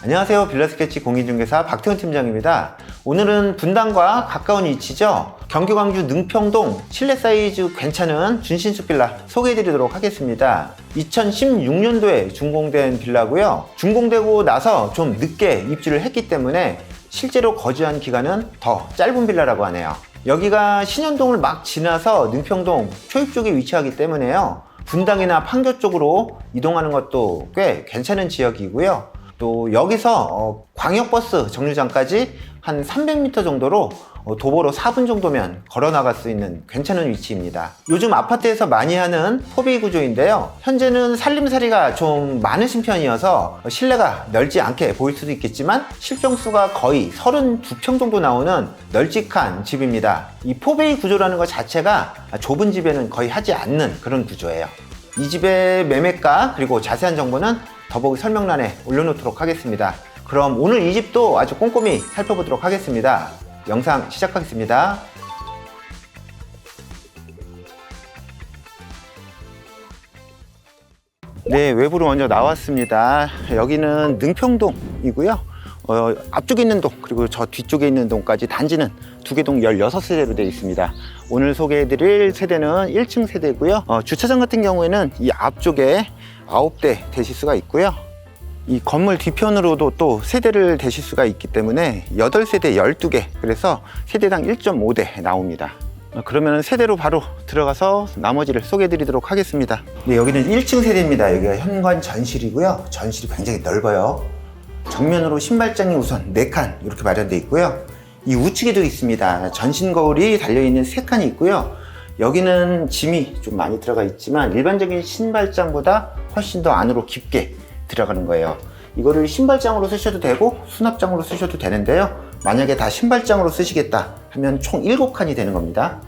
안녕하세요. 빌라스케치 공인중개사 박태훈 팀장입니다. 오늘은 분당과 가까운 위치죠. 경기 광주 능평동 실내 사이즈 괜찮은 준신축 빌라 소개해 드리도록 하겠습니다. 2016년도에 준공된 빌라고요. 준공되고 나서 좀 늦게 입주를 했기 때문에 실제로 거주한 기간은 더 짧은 빌라라고 하네요. 여기가 신현동을 막 지나서 능평동 초입 쪽에 위치하기 때문에요. 분당이나 판교 쪽으로 이동하는 것도 꽤 괜찮은 지역이고요. 또 여기서 어, 광역버스 정류장까지 한 300m 정도로 어, 도보로 4분 정도면 걸어 나갈 수 있는 괜찮은 위치입니다. 요즘 아파트에서 많이 하는 포비 구조인데요. 현재는 살림살이가 좀 많으신 편이어서 실내가 넓지 않게 보일 수도 있겠지만 실평수가 거의 32평 정도 나오는 널찍한 집입니다. 이 포베이 구조라는 것 자체가 좁은 집에는 거의 하지 않는 그런 구조예요. 이 집의 매매가 그리고 자세한 정보는 더보기 설명란에 올려놓도록 하겠습니다. 그럼 오늘 이 집도 아주 꼼꼼히 살펴보도록 하겠습니다. 영상 시작하겠습니다. 네, 외부로 먼저 나왔습니다. 여기는 능평동이고요. 어, 앞쪽에 있는 동, 그리고 저 뒤쪽에 있는 동까지 단지는 두 개 동 16세대로 되어 있습니다. 오늘 소개해드릴 세대는 1층 세대고요. 어, 주차장 같은 경우에는 이 앞쪽에 9대 대실 수가 있고요. 이 건물 뒤편으로도 또 세대를 대실 수가 있기 때문에 8세대 12개, 그래서 세대당 1.5대 나옵니다. 어, 그러면 세대로 바로 들어가서 나머지를 소개해 드리도록 하겠습니다. 네, 여기는 1층 세대입니다. 여기가 현관 전실이고요. 전실이 굉장히 넓어요. 정면으로 신발장이 우선 4칸 이렇게 마련되어 있고요. 이 우측에도 있습니다. 전신 거울이 달려있는 3칸이 있고요. 여기는 짐이 좀 많이 들어가 있지만 일반적인 신발장보다 훨씬 더 안으로 깊게 들어가는 거예요. 이거를 신발장으로 쓰셔도 되고 수납장으로 쓰셔도 되는데요. 만약에 다 신발장으로 쓰시겠다 하면 총 7칸이 되는 겁니다.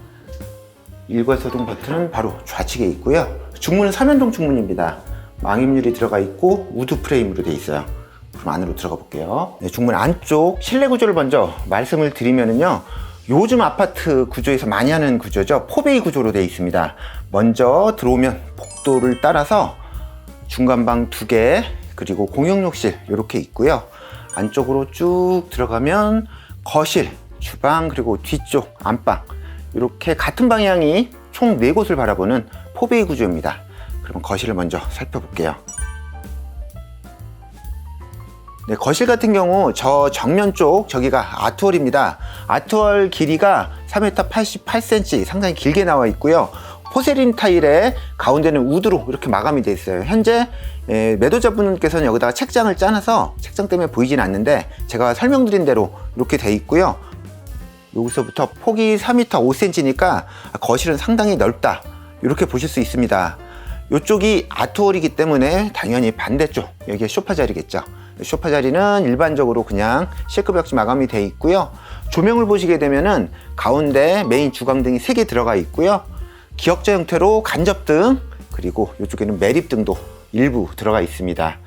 일괄소동 버튼은 바로 좌측에 있고요. 중문은 삼연동 중문입니다. 망임률이 들어가 있고 우드 프레임으로 되어 있어요. 그럼 안으로 들어가 볼게요. 네, 중문 안쪽 실내 구조를 먼저 말씀을 드리면은요. 요즘 아파트 구조에서 많이 하는 구조죠. 포베이 구조로 되어 있습니다. 먼저 들어오면 복도를 따라서 중간방 두 개, 그리고 공용욕실 이렇게 있고요. 안쪽으로 쭉 들어가면 거실, 주방, 그리고 뒤쪽 안방 이렇게 같은 방향이 총 네 곳을 바라보는 포베이 구조입니다. 그러면 거실을 먼저 살펴볼게요. 네, 거실 같은 경우 저 정면 쪽 저기가 아트월입니다. 아트월 길이가 3m 88cm 상당히 길게 나와 있고요. 포세린 타일에 가운데는 우드로 이렇게 마감이 되어 있어요. 현재 에, 매도자분께서는 여기다가 책장을 짜놔서 책장 때문에 보이진 않는데 제가 설명드린 대로 이렇게 돼 있고요. 여기서부터 폭이 4m 5cm니까 거실은 상당히 넓다. 이렇게 보실 수 있습니다. 이쪽이 아트월이기 때문에 당연히 반대쪽 여기가 소파 자리겠죠. 소파 자리는 일반적으로 그냥 실크 벽지 마감이 되어 있고요. 조명을 보시게 되면은 가운데 메인 주광등이 3개 들어가 있고요. 기역자 형태로 간접등 그리고 이쪽에는 매립등도 일부 들어가 있습니다.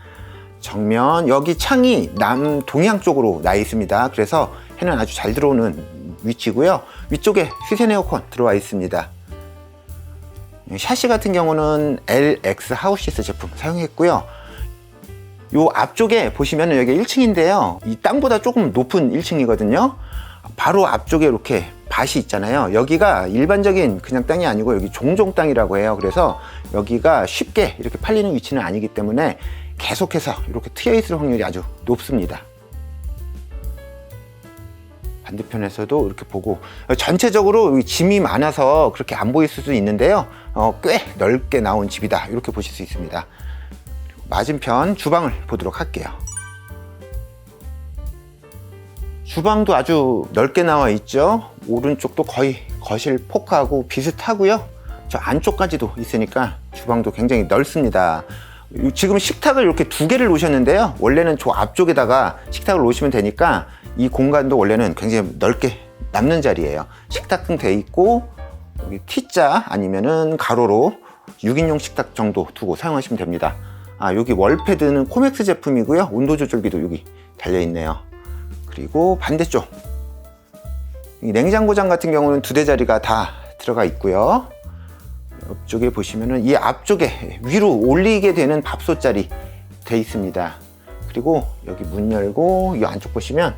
정면 여기 창이 남동향 쪽으로 나 있습니다. 그래서 해는 아주 잘 들어오는 위치고요. 위쪽에 휘센 에어컨 들어와 있습니다. 샤시 같은 경우는 LX 하우시스 제품 사용했고요. 요 앞쪽에 보시면 여기 1층인데요. 이 땅보다 조금 높은 1층이거든요. 바로 앞쪽에 이렇게 밭이 있잖아요. 여기가 일반적인 그냥 땅이 아니고 여기 종종 땅이라고 해요. 그래서 여기가 쉽게 이렇게 팔리는 위치는 아니기 때문에 계속해서 이렇게 트여 있을 확률이 아주 높습니다. 반대편에서도 이렇게 보고 전체적으로 짐이 많아서 그렇게 안 보일 수도 있는데요. 어, 꽤 넓게 나온 집이다 이렇게 보실 수 있습니다. 맞은편 주방을 보도록 할게요. 주방도 아주 넓게 나와 있죠. 오른쪽도 거의 거실 포크하고 비슷하고요. 저 안쪽까지도 있으니까 주방도 굉장히 넓습니다. 지금 식탁을 이렇게 두 개를 놓으셨는데요. 원래는 저 앞쪽에다가 식탁을 놓으시면 되니까 이 공간도 원래는 굉장히 넓게 남는 자리예요. 식탁등 돼 있고 T자 아니면은 가로로 6인용 식탁 정도 두고 사용하시면 됩니다. 아 여기 월패드는 코맥스 제품이고요. 온도 조절기도 여기 달려 있네요. 그리고 반대쪽 이 냉장고장 같은 경우는 두 대 자리가 다 들어가 있고요. 옆쪽에 보시면은 이 앞쪽에 위로 올리게 되는 밥솥 자리 돼 있습니다. 그리고 여기 문 열고 이 안쪽 보시면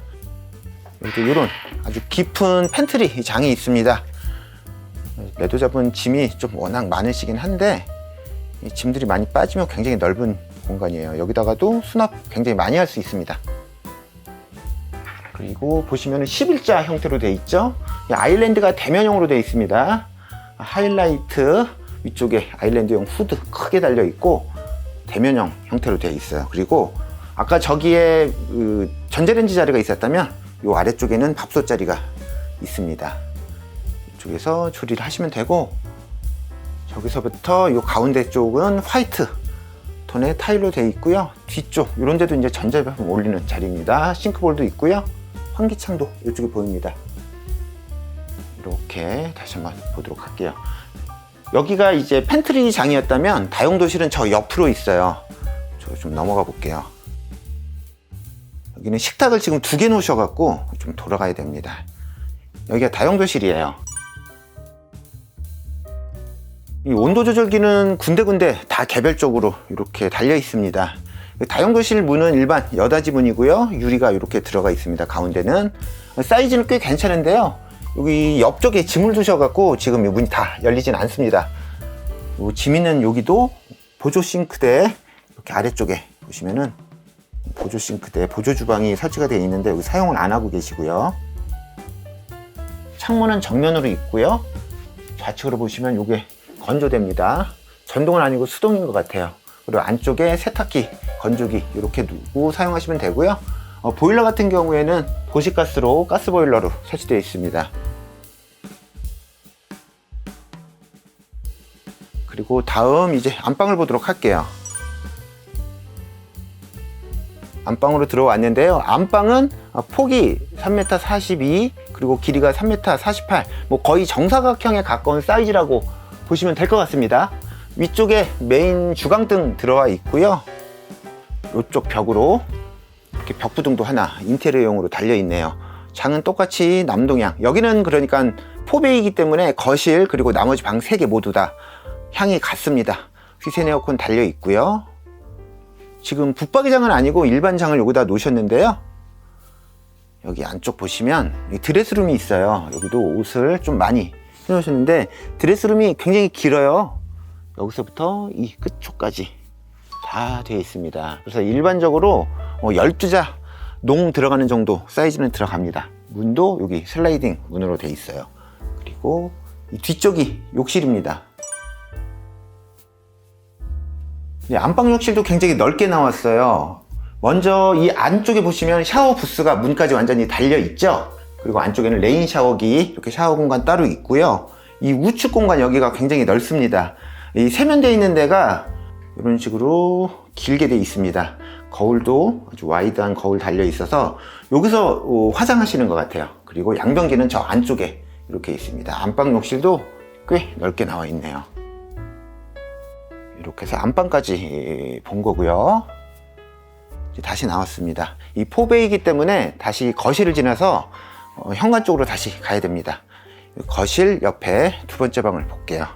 여기도 이런 아주 깊은 팬트리 장이 있습니다. 매도 잡은 짐이 좀 워낙 많으시긴 한데 이 짐들이 많이 빠지면 굉장히 넓은 공간이에요. 여기다가도 수납 굉장히 많이 할 수 있습니다. 그리고 보시면 11자 형태로 되어 있죠. 이 아일랜드가 대면형으로 되어 있습니다. 하이라이트 위쪽에 아일랜드용 후드 크게 달려 있고 대면형 형태로 되어 있어요. 그리고 아까 저기에 그 전자레인지 자리가 있었다면 이 아래쪽에는 밥솥 자리가 있습니다. 이쪽에서 조리를 하시면 되고 저기서부터 이 가운데 쪽은 화이트 톤의 타일로 되어 있고요. 뒤쪽 이런 데도 이제 전자제품 올리는 자리입니다. 싱크볼도 있고요. 환기창도 이쪽에 보입니다. 이렇게 다시 한번 보도록 할게요. 여기가 이제 팬트리 장이었다면 다용도실은 저 옆으로 있어요. 저 좀 넘어가 볼게요. 여기는 식탁을 지금 두 개 놓으셔갖고 좀 돌아가야 됩니다. 여기가 다용도실이에요. 이 온도 조절기는 군데군데 다 개별적으로 이렇게 달려 있습니다. 다용도실 문은 일반 여닫이 문이고요. 유리가 이렇게 들어가 있습니다. 가운데는 사이즈는 꽤 괜찮은데요. 여기 옆쪽에 짐을 두셔갖고 지금 이 문이 다 열리진 않습니다. 요짐 있는 여기도 보조 싱크대 이렇게 아래쪽에 보시면은 보조 싱크대, 보조 주방이 설치가 되어 있는데 여기 사용을 안 하고 계시고요. 창문은 정면으로 있고요. 좌측으로 보시면 이게 건조됩니다. 전동은 아니고 수동인 것 같아요. 그리고 안쪽에 세탁기, 건조기 이렇게 두고 사용하시면 되고요. 어, 보일러 같은 경우에는 도시가스로 가스보일러로 설치되어 있습니다. 그리고 다음 이제 안방을 보도록 할게요. 안방으로 들어왔는데요. 안방은 어, 폭이 3m 42 그리고 길이가 3m 48, 뭐 거의 정사각형에 가까운 사이즈라고 보시면 될 것 같습니다. 위쪽에 메인 주강등 들어와 있고요. 이쪽 벽으로 이렇게 벽부등도 하나 인테리어용으로 달려 있네요. 장은 똑같이 남동향. 여기는 그러니까 포베이기 때문에 거실 그리고 나머지 방세개 모두 다 향이 같습니다. 휘센 에어컨 달려 있고요. 지금 붙박이장은 아니고 일반 장을 여기다 놓으셨는데요. 여기 안쪽 보시면 이 드레스룸이 있어요. 여기도 옷을 좀 많이 해놓으셨는데 드레스룸이 굉장히 길어요. 여기서부터 이 끝쪽까지 다 되어 있습니다. 그래서 일반적으로 12자 농 들어가는 정도 사이즈는 들어갑니다. 문도 여기 슬라이딩 문으로 되어 있어요. 그리고 이 뒤쪽이 욕실입니다. 네, 안방 욕실도 굉장히 넓게 나왔어요. 먼저 이 안쪽에 보시면 샤워 부스가 문까지 완전히 달려 있죠. 그리고 안쪽에는 레인 샤워기 이렇게 샤워 공간 따로 있고요. 이 우측 공간 여기가 굉장히 넓습니다. 이 세면대 있는 데가 이런 식으로 길게 돼 있습니다. 거울도 아주 와이드한 거울 달려 있어서 여기서 어, 화장하시는 것 같아요. 그리고 양변기는 저 안쪽에 이렇게 있습니다. 안방 욕실도 꽤 넓게 나와 있네요. 이렇게 해서 안방까지 본 거고요. 다시 나왔습니다. 이 포베이기 때문에 다시 거실을 지나서 어, 현관 쪽으로 다시 가야 됩니다. 거실 옆에 두 번째 방을 볼게요.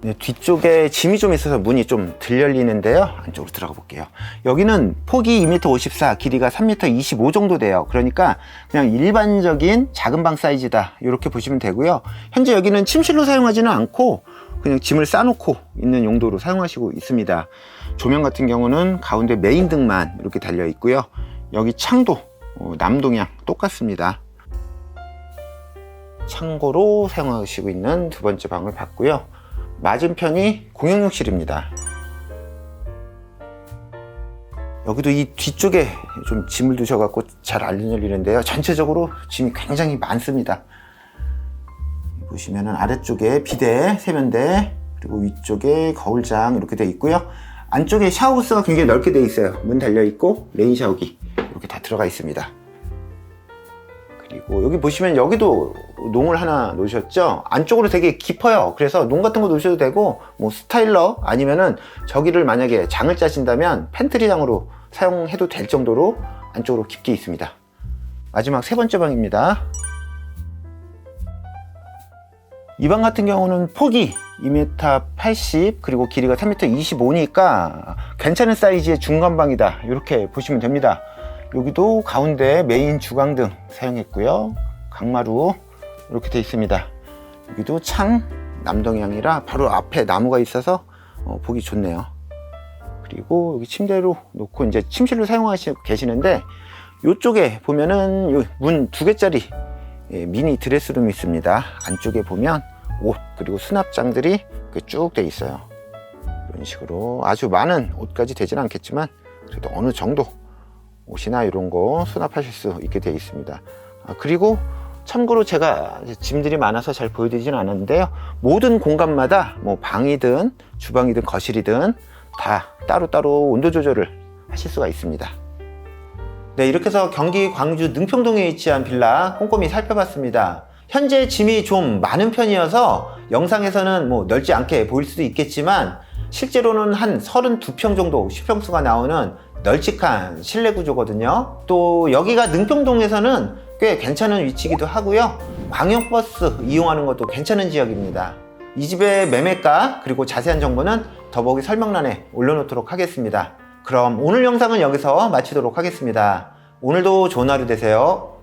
네, 뒤쪽에 짐이 좀 있어서 문이 좀 들열리는데요. 안쪽으로 들어가 볼게요. 여기는 폭이 2m 54, 길이가 3m 25 정도 돼요. 그러니까 그냥 일반적인 작은 방 사이즈다. 이렇게 보시면 되고요. 현재 여기는 침실로 사용하지는 않고 그냥 짐을 싸놓고 있는 용도로 사용하시고 있습니다. 조명 같은 경우는 가운데 메인 등만 이렇게 달려 있고요. 여기 창도 어, 남동향 똑같습니다. 창고로 사용하시고 있는 두 번째 방을 봤고요. 맞은편이 공용욕실입니다. 여기도 이 뒤쪽에 좀 짐을 두셔갖고 잘 안 열리는데요. 전체적으로 짐이 굉장히 많습니다. 보시면은 아래쪽에 비대, 세면대, 그리고 위쪽에 거울장 이렇게 되어 있고요. 안쪽에 샤워부스가 굉장히 넓게 되어 있어요. 문 달려 있고 레인 샤워기 이렇게 다 들어가 있습니다. 그리고 여기 보시면 여기도 농을 하나 놓으셨죠? 안쪽으로 되게 깊어요. 그래서 농 같은 거 놓으셔도 되고 뭐 스타일러 아니면은 저기를 만약에 장을 짜신다면 팬트리장으로 사용해도 될 정도로 안쪽으로 깊게 있습니다. 마지막 세 번째 방입니다. 이 방 같은 경우는 폭이 2m 80 그리고 길이가 3m 25니까 괜찮은 사이즈의 중간방이다. 이렇게 보시면 됩니다. 여기도 가운데 메인 주광등 사용했고요. 강마루 이렇게 되어 있습니다. 여기도 창 남동향이라 바로 앞에 나무가 있어서 어, 보기 좋네요. 그리고 여기 침대로 놓고 이제 침실로 사용하시고 계시는데 이쪽에 보면은 문 두 개짜리 예, 미니 드레스룸이 있습니다. 안쪽에 보면 옷 그리고 수납장들이 쭉 돼 있어요. 이런 식으로 아주 많은 옷까지 되지는 않겠지만 그래도 어느 정도 옷이나 이런 거 수납하실 수 있게 되어 있습니다. 아, 그리고 참고로 제가 짐들이 많아서 잘 보여드리지는 않았는데요. 모든 공간마다 뭐 방이든 주방이든 거실이든 다 따로따로 온도 조절을 하실 수가 있습니다. 네, 이렇게 해서 경기 광주 능평동에 위치한 빌라 꼼꼼히 살펴봤습니다. 현재 짐이 좀 많은 편이어서 영상에서는 뭐 넓지 않게 보일 수도 있겠지만 실제로는 한 32평 정도 수평수가 나오는 널찍한 실내 구조거든요. 또 여기가 능평동에서는 꽤 괜찮은 위치이기도 하고요. 광역버스 이용하는 것도 괜찮은 지역입니다. 이 집의 매매가 그리고 자세한 정보는 더보기 설명란에 올려놓도록 하겠습니다. 그럼 오늘 영상은 여기서 마치도록 하겠습니다. 오늘도 좋은 하루 되세요.